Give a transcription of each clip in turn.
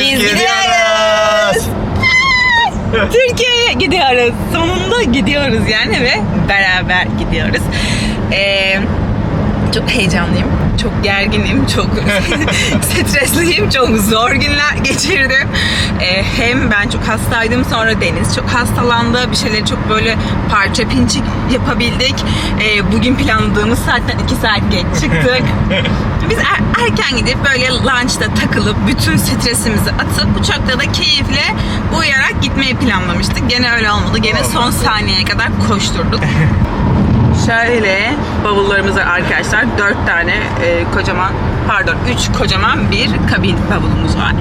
Biz gidiyoruz. Türkiye'ye gidiyoruz. Sonunda gidiyoruz yani ve beraber gidiyoruz. Ee, çok heyecanlıyım. Çok gerginim, çok stresliyim, çok zor günler geçirdim. Ee, hem ben çok hastaydım, sonra Deniz çok hastalandı. Bir şeyleri çok böyle parça pinçik yapabildik. Ee, bugün planladığımız saatten iki saat geç çıktık. Biz er- erken gidip böyle lunchta takılıp bütün stresimizi atıp uçakta da keyifle uyuyarak gitmeyi planlamıştık. Gene öyle olmadı. Gene son saniyeye kadar koşturduk. Şöyle bavullarımız var arkadaşlar. Dört tane e, kocaman, pardon üç kocaman bir kabin bavulumuz var.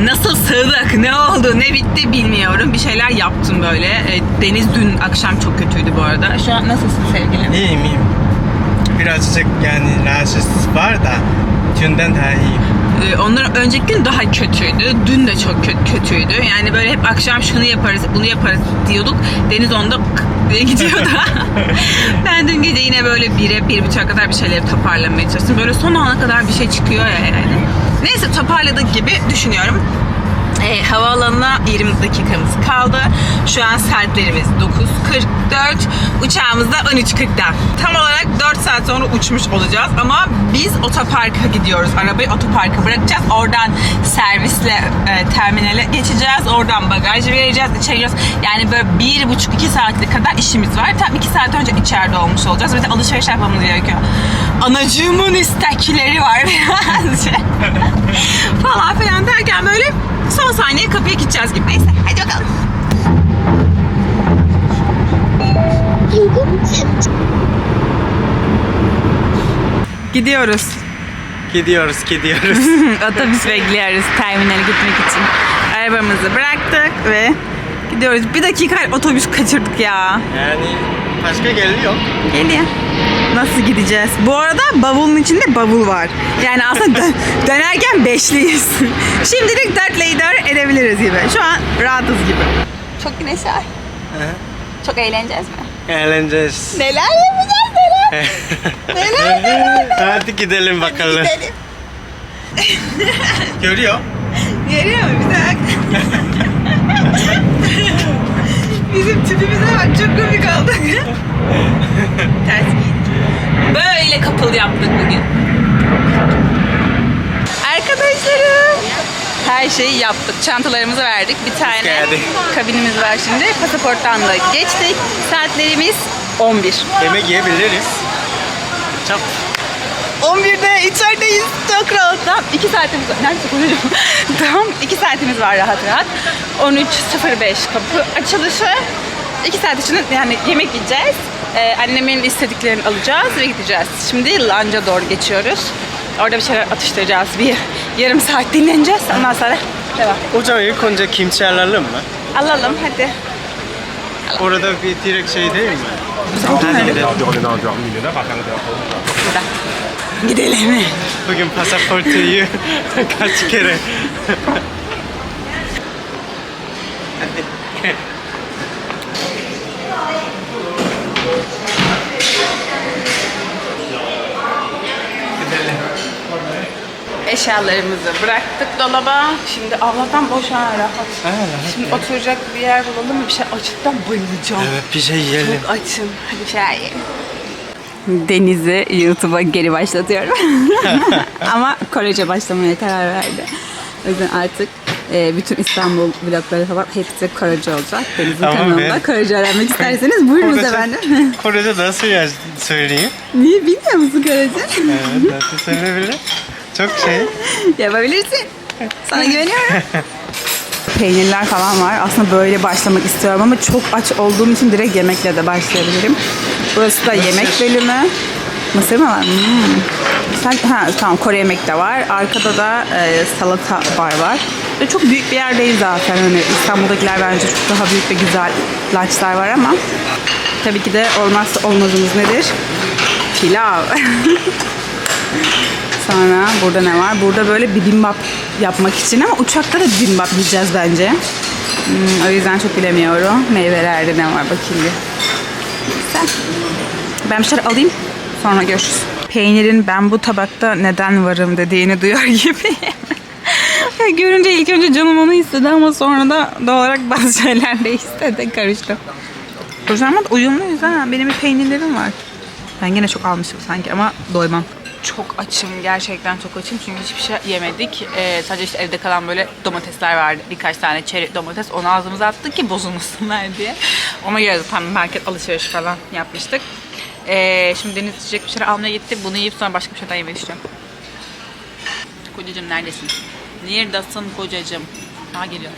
Nasıl sığdık, ne oldu, ne bitti bilmiyorum. Bir şeyler yaptım böyle. E, Deniz dün akşam çok kötüydü bu arada. Şu an nasılsın sevgilim? İyiyim iyiyim. Birazcık yani rahatsız var da dünden daha iyiyim. Ee, Ondan önceki gün daha kötüydü. Dün de çok kö- kötüydü. Yani böyle hep akşam şunu yaparız, bunu yaparız diyorduk. Deniz onda diye gidiyordu. ben dün gece yine böyle bire, bir buçuğa kadar bir şeyleri toparlamaya çalıştım. Böyle son ana kadar bir şey çıkıyor ya yani. Neyse toparladık gibi düşünüyorum. E, havaalanına 20 dakikamız kaldı. Şu an saatlerimiz 9.44. Uçağımız da 13.40'da. Tam olarak 4 saat sonra uçmuş olacağız ama biz otoparka gidiyoruz. Arabayı otoparka bırakacağız. Oradan servisle e, terminale geçeceğiz. Oradan bagaj vereceğiz, içeri gireceğiz. Yani böyle 1,5-2 saatlik kadar işimiz var. Tam 2 saat önce içeride olmuş olacağız. Bir de alışveriş yapmamız gerekiyor. Anacığımın istekleri var birazcık. falan filan derken böyle saniye kapıya gideceğiz gibi. Neyse hadi bakalım. Gidiyoruz. Gidiyoruz gidiyoruz. Otobüs bekliyoruz terminale gitmek için. Arabamızı bıraktık ve gidiyoruz. Bir dakika otobüs kaçırdık ya. yani başka geliyor. Geliyor. Nasıl gideceğiz? Bu arada bavulun içinde bavul var. Yani aslında dö- dönerken beşliyiz. Şimdilik dörtle idare edebiliriz gibi. Şu an rahatız gibi. Çok güneş var. Çok eğleneceğiz mi? Eğleneceğiz. Neler yapacağız neler? neler neler. Hadi gidelim bakalım. Gidelim. Görüyor. Görüyor musun? Bir dakika. Bizim tipimize bak çok komik olduk. Ters giydik. Böyle kapıl yaptık bugün. Arkadaşlarım. Her şeyi yaptık. Çantalarımızı verdik. Bir tane geldik. kabinimiz var şimdi. Pasaporttan da geçtik. Saatlerimiz 11. Yemek yiyebiliriz. Çok 11'de içerideyiz. Çok rahat. Tamam 2 saatimiz var. Nerede konuşuyorum? tamam 2 saatimiz var rahat rahat. 13.05 kapı açılışı. 2 saat içinde yani yemek yiyeceğiz. Ee, annemin istediklerini alacağız ve gideceğiz. Şimdi Lanca doğru geçiyoruz. Orada bir şeyler atıştıracağız. Bir yarım saat dinleneceğiz. Ondan sonra devam. Hocam ilk önce kimchi alalım mı? Alalım hadi. Orada bir direkt şey değil mi? Burada. Gidelim. Bugün pasaportuyu kaç kere Eşyalarımızı bıraktık dolaba. Şimdi Allah'tan boş ha rahat. Ha, rahat Şimdi oturacak bir yer bulalım? Bir şey açıktan bayılacağım. Evet bir şey yiyelim. Çok açım. Hadi bir şey yiyelim. Deniz'i YouTube'a geri başlatıyorum. Ama Korece başlamaya karar verdi. O yüzden artık e, bütün İstanbul vlogları falan hepsi Korece olacak. Deniz'in Ama kanalında Korece öğrenmek isterseniz buyurunuz Korece- efendim. Korece nasıl ya söyleyeyim? Niye bilmiyor musun Korece? Evet nasıl söyleyebilir? Çok şey. Yapabilirsin. Sana güveniyorum. Peynirler falan var. Aslında böyle başlamak istiyorum ama çok aç olduğum için direkt yemekle de başlayabilirim. Burası da yemek bölümü. Mısır mı var? Hmm. Sen, ha, tamam Kore yemek de var. Arkada da e, salata bar var. Ve çok büyük bir yer değil zaten. Hani İstanbul'dakiler bence çok daha büyük ve güzel lunchlar var ama tabii ki de olmazsa olmazımız nedir? Pilav. Sonra burada ne var? Burada böyle bibimbap yapmak için ama uçakta da bibimbap yiyeceğiz bence. Hmm, o yüzden çok bilemiyorum. Meyvelerde ne var bakayım bir. Sen. Ben bir şeyler alayım. Sonra görüşürüz. Peynirin ben bu tabakta neden varım dediğini duyar gibi. Görünce ilk önce canım onu istedi ama sonra da doğal olarak bazı şeyler de istedi. Karıştı. Ama uyumluyuz ha. Benim bir peynirlerim var. Ben gene çok almışım sanki ama doymam. Çok açım. Gerçekten çok açım. Çünkü hiçbir şey yemedik. Ee, sadece işte evde kalan böyle domatesler vardı. Birkaç tane çeri domates. Onu ağzımıza attık ki bozulmasınlar diye. Ona göre zaten market alışveriş falan yapmıştık. Ee, şimdi Deniz içecek bir şeyler almaya gitti. Bunu yiyip sonra başka bir şeyden yemeyi istiyorum. Kocacığım neredesin? Neredesin kocacığım? Ha geliyor.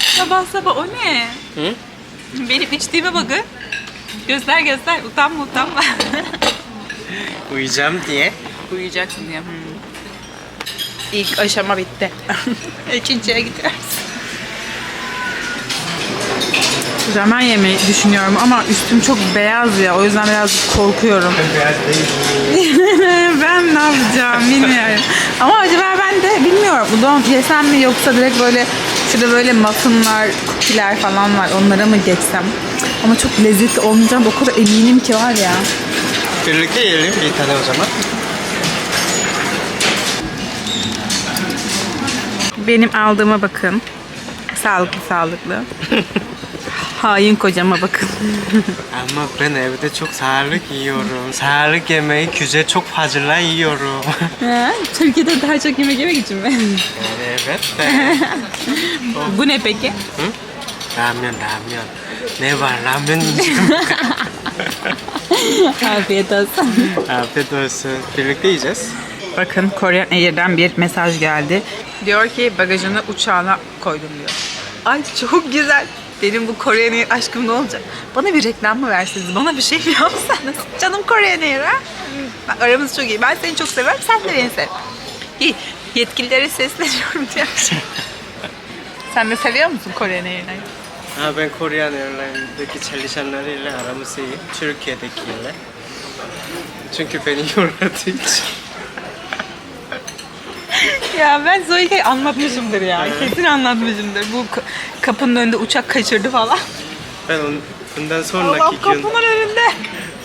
Sabah sabah o ne? Hı? Benim içtiğime bakın. Göster göster. Utanma utanma. Uyuyacağım diye. Uyuyacaksın diye. Hmm. İlk aşama bitti. İkinciye gidiyoruz. Ramen yemeyi düşünüyorum ama üstüm çok beyaz ya. O yüzden biraz korkuyorum. Değil. ben ne yapacağım bilmiyorum. Ama acaba ben de bilmiyorum. Udon yesem mi yoksa direkt böyle şurada böyle muffinlar, cookie'ler falan var. Onlara mı geçsem? Ama çok lezzetli olmayacağım. O kadar eminim ki var ya. Birlikte yiyelim bir tane o zaman. Benim aldığıma bakın. Sağlıklı sağlıklı. Hain kocama bakın. Ama ben evde çok sağlık yiyorum. Sağlık yemeği güzel çok fazla yiyorum. Türkiye'de daha çok yemek yemek için mi? evet de. Bu ne peki? Ramyon, ramyon. Ne var ramyon yiyeceğim. Afiyet olsun. Afiyet olsun. Birlikte yiyeceğiz. Bakın Korean Air'den bir mesaj geldi. Diyor ki bagajını uçağına koydum diyor. Ay çok güzel. Benim bu Korean Air aşkım ne olacak? Bana bir reklam mı versiniz? Bana bir şey mi yapsanız? Canım Korean Air ha? Aramız çok iyi. Ben seni çok seviyorum. Sen de beni sev. İyi. Yetkililere sesleniyorum diyormuş. Sen de seviyor musun Korean Air'ı? Ben Korean Airlines'daki çalışanlarıyla aramız iyi. Türkiye'dekiyle. Çünkü beni yolladığı için. Ya ben Zoe'yi anlatmışımdır ya. Kesin anlatmışımdır. Bu ka- kapının önünde uçak kaçırdı falan. Ben on, bundan Allah sonraki gün, kapının önünde.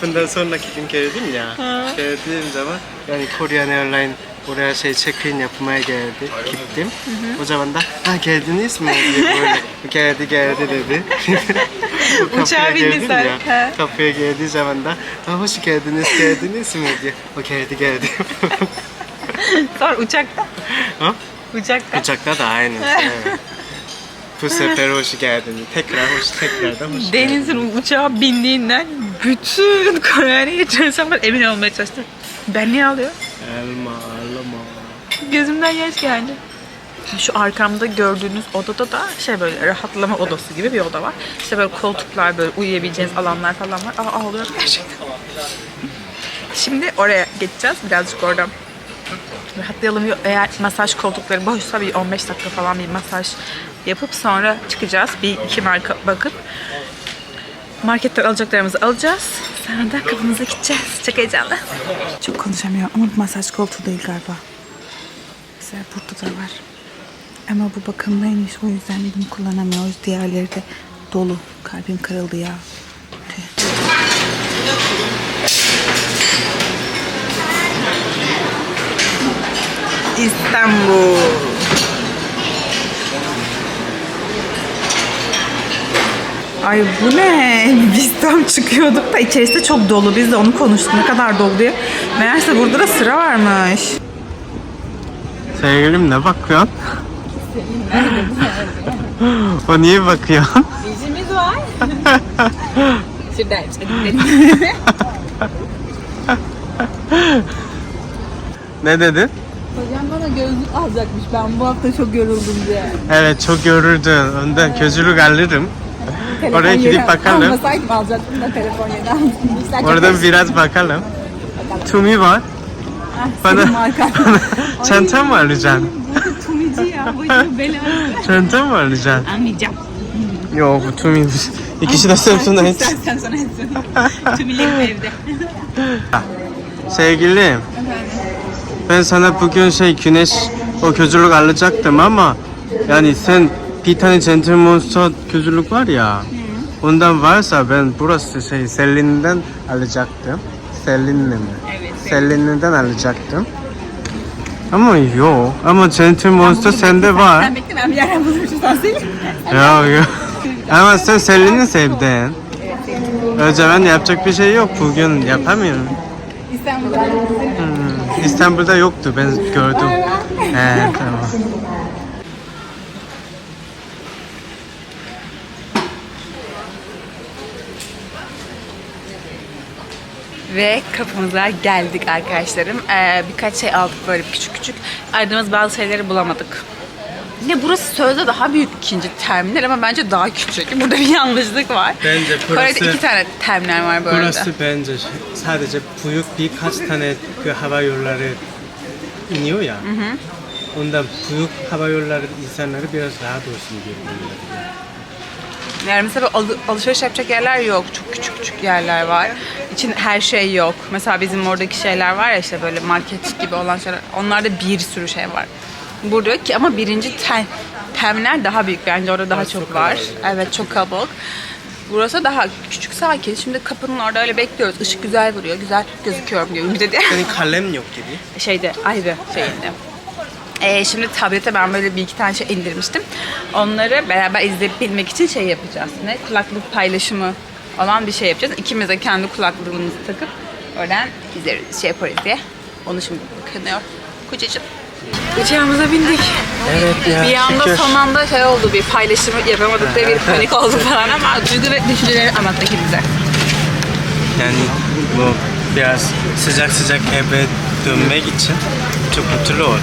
bundan sonraki gün geldim ya. Geldiğim zaman yani Korean Airlines buraya şey check-in yapmaya geldi. Gittim. O zaman da ha geldiniz mi diye böyle geldi geldi dedi. Uçağa bindin geldim sen. ya. He. Kapıya geldiği zaman da ha, hoş geldiniz geldiniz mi diye. O geldi geldi. Sonra uçakta. ha? Uçakta. Uçakta da aynı. evet. Bu sefer hoş geldin. Tekrar hoş tekrardan hoş geldin. Deniz'in uçağa bindiğinden bütün Kore'ye çalışanlar emin olmaya çalıştı. Ben niye alıyor? Elma, elma. Gözümden yaş geldi. Şu arkamda gördüğünüz odada da şey böyle rahatlama odası gibi bir oda var. İşte böyle koltuklar böyle uyuyabileceğiniz alanlar falan var. Aa ağlıyorum gerçekten. Şimdi oraya geçeceğiz. Birazcık oradan rahatlayalım. Eğer masaj koltukları boşsa bir 15 dakika falan bir masaj yapıp sonra çıkacağız. Bir iki marka bakıp marketten alacaklarımızı alacağız. Sonra da kapımıza gideceğiz. Çok heyecanlı. Çok konuşamıyorum ama bu masaj koltuğu değil galiba. Mesela burada da var. Ama bu bakımdaymış o yüzden bunu kullanamıyoruz. Diğerleri de dolu. Kalbim kırıldı ya. Tüh. İstanbul. Ay bu ne? Biz tam çıkıyorduk da içerisi çok dolu. Biz de onu konuştuk. Ne kadar dolu diye. Meğerse burada da sıra varmış. Sevgilim ne bakıyorsun? o niye bakıyorsun? İşimiz var. Şuradan Ne dedin? Hocam bana gözlük alacakmış. Ben bu hafta çok yoruldum diye. Evet çok görürdün. Ondan gözlük alırım. Oraya gidip bakalım. Almasaydım alacaktım da telefon aldım. İstersen Oradan biraz bakalım. Tumi var. Bana, marka. çanta mı alacaksın? Bu tumici ya. Bu belası. Çanta mı alacaksın? Almayacağım. Yok bu Tumi'miş. İkisi de Samsung'da hiç. Sen sen sonra hepsini. Tumilerim evde. Sevgilim. Ben sana bugün şey güneş o gözlük alacaktım ama yani sen bir tane Gentle Monster gözlük var ya ondan varsa ben burası şey Sellin'den alacaktım. Sellin'le mi? Evet. Sellin'den alacaktım. Ama yok. Ama Gentle Monster sende var. Sen bekle ben bir yerden bulmuşum sen söyle. Yok yok. Ama sen Selin'i sevdin. O zaman yapacak bir şey yok. Bugün yapamıyorum. İstanbul'da. Hmm, İstanbul'da yoktu ben gördüm. He tamam. Ve kapımıza geldik arkadaşlarım. Ee, birkaç şey aldık böyle küçük küçük. Aradığımız bazı şeyleri bulamadık. Yine burası sözde daha büyük ikinci terminal ama bence daha küçük. Burada bir yanlışlık var. Bence Kore'de burası- iki tane terminal var bu arada. Burası bence sadece büyük birkaç tane 그 hava yolları iniyor ya. Ondan büyük hava yolları insanları biraz rahat olsun diye. Yani mesela alı- alışveriş yapacak yerler yok. Çok küçük küçük yerler var. İçin her şey yok. Mesela bizim oradaki şeyler var ya işte böyle market gibi olan şeyler. Onlarda bir sürü şey var. Burada yok ki ama birinci ter, terminal daha büyük bence orada daha çok var. Evet çok kalabalık. Burası daha küçük sakin. Şimdi kapının orada öyle bekliyoruz. Işık güzel vuruyor. Güzel gözüküyorum diyor Ümit dedi. Senin kalem yok gibi. şeyde ayrı şeyinde. Ee, şimdi tablete ben böyle bir iki tane şey indirmiştim. Onları beraber izleyip bilmek için şey yapacağız. Ne? Kulaklık paylaşımı olan bir şey yapacağız. İkimiz de kendi kulaklığımızı takıp oradan izleriz, şey yaparız diye. Onu şimdi bakınıyor. Kocacığım. Uçağımıza bindik. Evet ya. bir anda şükür. son anda şey oldu bir paylaşımı yapamadık da bir panik oldu falan ama duygu ve düşünceleri anlattı ikimize. Yani bu biraz sıcak sıcak eve dönmek için çok mutlu oldum.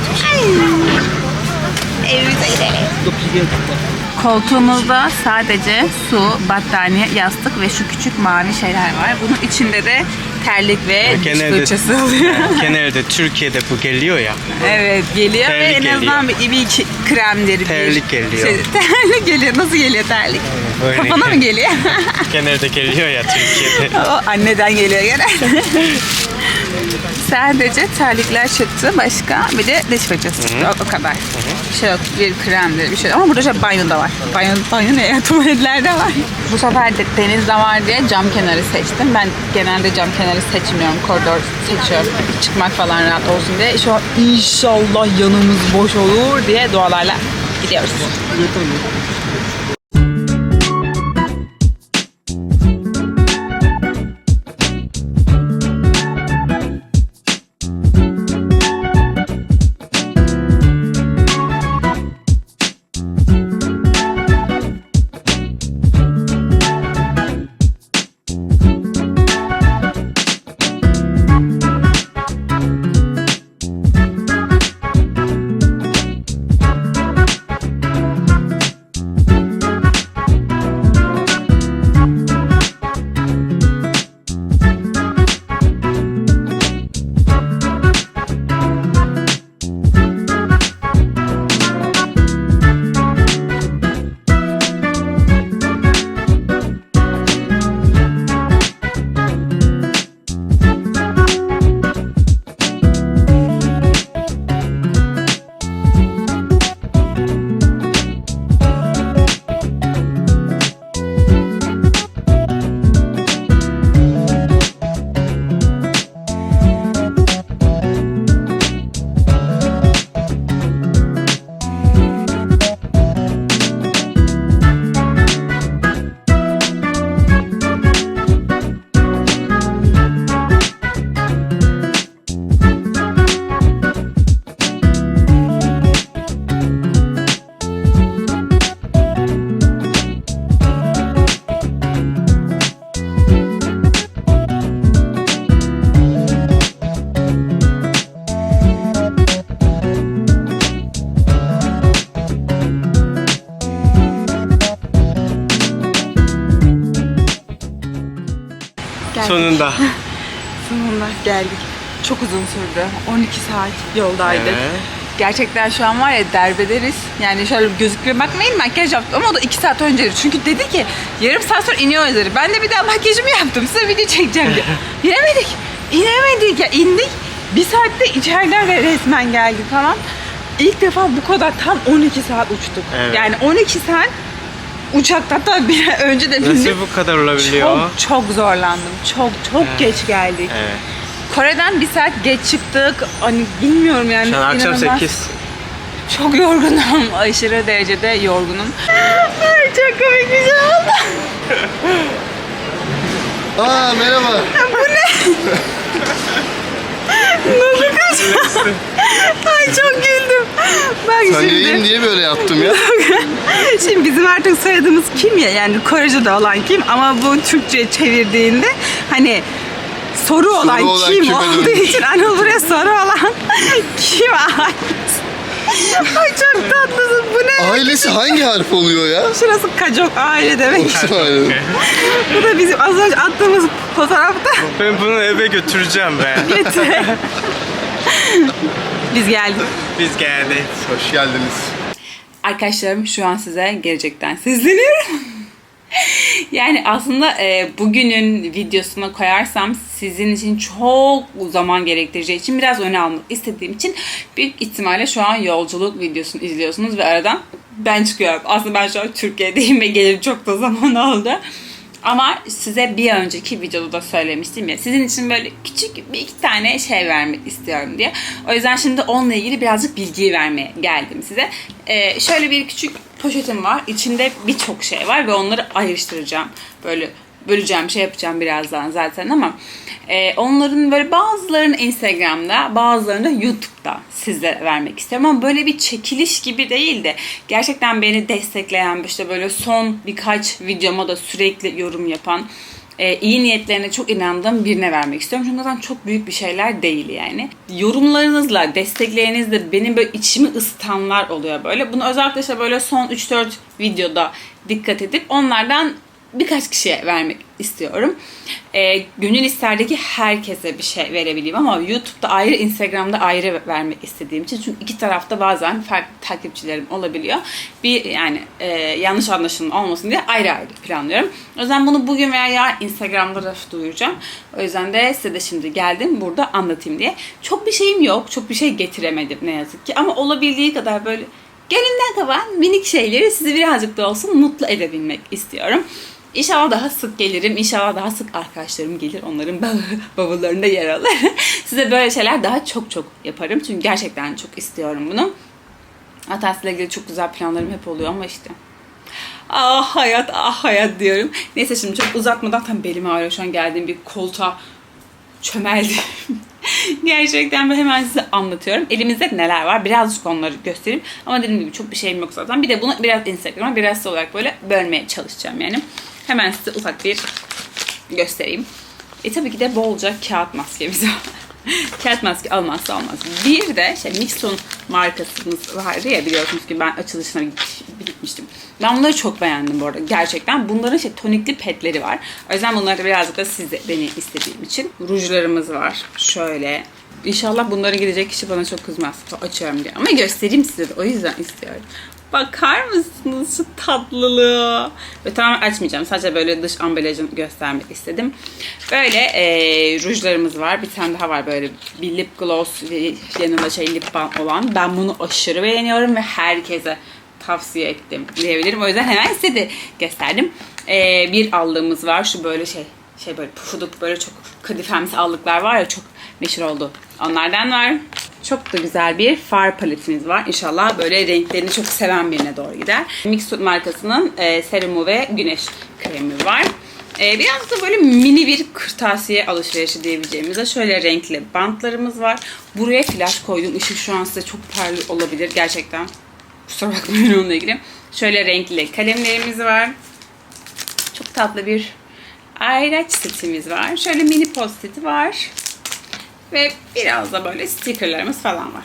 Evimize gidelim. Koltuğumuzda sadece su, battaniye, yastık ve şu küçük mavi şeyler var. Bunun içinde de terlik ve diş Genelde, fırçası oluyor. genelde Türkiye'de bu geliyor ya. evet geliyor Terlik ve en azından bir, bir kremleri. bir Terlik geliyor. Şey, terlik geliyor. Nasıl geliyor terlik? Böyle. Kafana mı geliyor? Genelde geliyor ya Türkiye'de. o anneden geliyor gene. Sadece terlikler çıktı. Başka bir de diş fırçası çıktı. O, o kadar. Şey yok. Bir kremdir bir şey. Ama burada şey banyoda var. Banyo, banyo ne ya? Tuvaletlerde var. Bu sefer de denizde var diye cam kenarı seçtim. Ben genelde cam kenarı seçmiyorum. Koridor seçiyorum. Çıkmak falan rahat olsun diye. Şu an inşallah yanımız boş olur diye dualarla gidiyoruz. Sonunda. Sonunda geldik. Çok uzun sürdü. 12 saat yoldaydık. Evet. Gerçekten şu an var ya derbederiz. Yani şöyle gözüküyor bakmayın makyaj yaptım ama o da 2 saat önceydi. Çünkü dedi ki yarım saat sonra iniyor dedi. Ben de bir daha makyajımı yaptım. Size video çekeceğim diye. İnemedik. İnemedik ya indik. Bir saatte içeriden re- resmen geldik falan. İlk defa bu kadar tam 12 saat uçtuk. Evet. Yani 12 saat uçakta hatta bir ay önce de bindik. Nasıl bu kadar olabiliyor? Çok çok zorlandım. Çok çok geç geldik. Evet. Kore'den bir saat geç çıktık. Hani bilmiyorum yani. Şu an akşam inanılmaz. 8. Çok yorgunum. Aşırı derecede yorgunum. Ay, Çok komik bir şey oldu. Aa merhaba. Ay çok güldüm. Bak Sen şimdi. niye böyle yaptım ya? Şimdi bizim artık soyadımız kim ya? Yani Korece'de olan kim ama bu Türkçe çevirdiğinde hani soru olan olan kim olduğu dönmüş? için Anıl buraya soru olan ait? Ay çok tatlısın. Bu ne? Ailesi hangi harf oluyor ya? Şurası kacok aile demek. Aynen. Bu da bizim az önce attığımız fotoğrafta. Ben bunu eve götüreceğim ben. Getir. Biz geldik. Biz geldik. Hoş geldiniz. Arkadaşlarım şu an size gelecekten sesleniyorum. yani aslında e, bugünün videosuna koyarsam sizin için çok zaman gerektireceği için biraz öne almak istediğim için büyük ihtimalle şu an yolculuk videosunu izliyorsunuz ve aradan ben çıkıyorum. Aslında ben şu an Türkiye'deyim ve geleli çok da zaman oldu. Ama size bir önceki videoda da söylemiştim ya sizin için böyle küçük bir iki tane şey vermek istiyorum diye. O yüzden şimdi onunla ilgili birazcık bilgi vermeye geldim size. Ee, şöyle bir küçük poşetim var. İçinde birçok şey var ve onları ayrıştıracağım. Böyle böleceğim şey yapacağım birazdan zaten ama e, onların böyle bazılarını Instagram'da bazılarını da YouTube'da size vermek istiyorum ama böyle bir çekiliş gibi değil de gerçekten beni destekleyen işte böyle son birkaç videoma da sürekli yorum yapan e, iyi niyetlerine çok inandığım birine vermek istiyorum. Çünkü zaten çok büyük bir şeyler değil yani. Yorumlarınızla, desteklerinizle benim böyle içimi ısıtanlar oluyor böyle. Bunu özellikle işte böyle son 3-4 videoda dikkat edip onlardan birkaç kişiye vermek istiyorum. Ee, gönül isterdi ki herkese bir şey verebileyim ama YouTube'da ayrı, Instagram'da ayrı vermek istediğim için çünkü iki tarafta bazen farklı takipçilerim olabiliyor. Bir yani e, yanlış anlaşılma olmasın diye ayrı ayrı planlıyorum. O yüzden bunu bugün veya yarın Instagram'da da duyuracağım. O yüzden de size de şimdi geldim burada anlatayım diye. Çok bir şeyim yok, çok bir şey getiremedim ne yazık ki ama olabildiği kadar böyle gönlümden kalan minik şeyleri sizi birazcık da olsun mutlu edebilmek istiyorum. İnşallah daha sık gelirim. İnşallah daha sık arkadaşlarım gelir. Onların bav- bavullarında yer alır. Size böyle şeyler daha çok çok yaparım. Çünkü gerçekten çok istiyorum bunu. Hatta sizle ilgili çok güzel planlarım hep oluyor ama işte. Ah hayat, ah hayat diyorum. Neyse şimdi çok uzatmadan tam belim ağrıyor. Şu an geldiğim bir koltuğa çömeldim. Gerçekten ben hemen size anlatıyorum. Elimizde neler var? Birazcık onları göstereyim. Ama dediğim gibi çok bir şeyim yok zaten. Bir de bunu biraz Instagram'a biraz olarak böyle bölmeye çalışacağım yani. Hemen size ufak bir göstereyim. E tabii ki de bolca kağıt maskemiz var. kağıt maske olmazsa olmaz. Bir de şey Mixon markasımız vardı ya biliyorsunuz ki ben açılışına git- gitmiştim. Ben bunları çok beğendim bu arada gerçekten. Bunların şey tonikli petleri var. O yüzden bunları birazcık da size beni istediğim için. Rujlarımız var. Şöyle. İnşallah bunların gidecek kişi bana çok kızmaz. Açıyorum diye. Ama göstereyim size de. O yüzden istiyorum. Bakar mısınız şu tatlılığa? Ve tamamen açmayacağım. Sadece böyle dış ambalajını göstermek istedim. Böyle e, rujlarımız var. Bir tane daha var böyle bir lip gloss yanında şey lip balm olan. Ben bunu aşırı beğeniyorum ve herkese tavsiye ettim diyebilirim. O yüzden hemen size de gösterdim. E, bir allığımız var. Şu böyle şey şey böyle pufuduk böyle çok kadifemsi allıklar var ya çok meşhur oldu. Onlardan var. Çok da güzel bir far paletimiz var. İnşallah böyle renklerini çok seven birine doğru gider. Mixed markasının e, serumu ve güneş kremi var. E, biraz da böyle mini bir kırtasiye alışverişi diyebileceğimiz de şöyle renkli bantlarımız var. Buraya flash koydum. Işık şu an size çok parlı olabilir gerçekten. Kusura bakmayın onunla ilgili. Şöyle renkli kalemlerimiz var. Çok tatlı bir ayraç setimiz var. Şöyle mini post-it var. Ve biraz da böyle stickerlarımız falan var.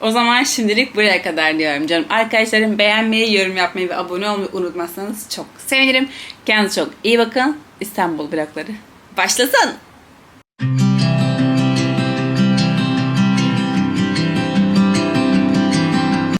O zaman şimdilik buraya kadar diyorum canım. Arkadaşlarım beğenmeyi, yorum yapmayı ve abone olmayı unutmazsanız çok sevinirim. Kendinize çok iyi bakın. İstanbul blokları başlasın.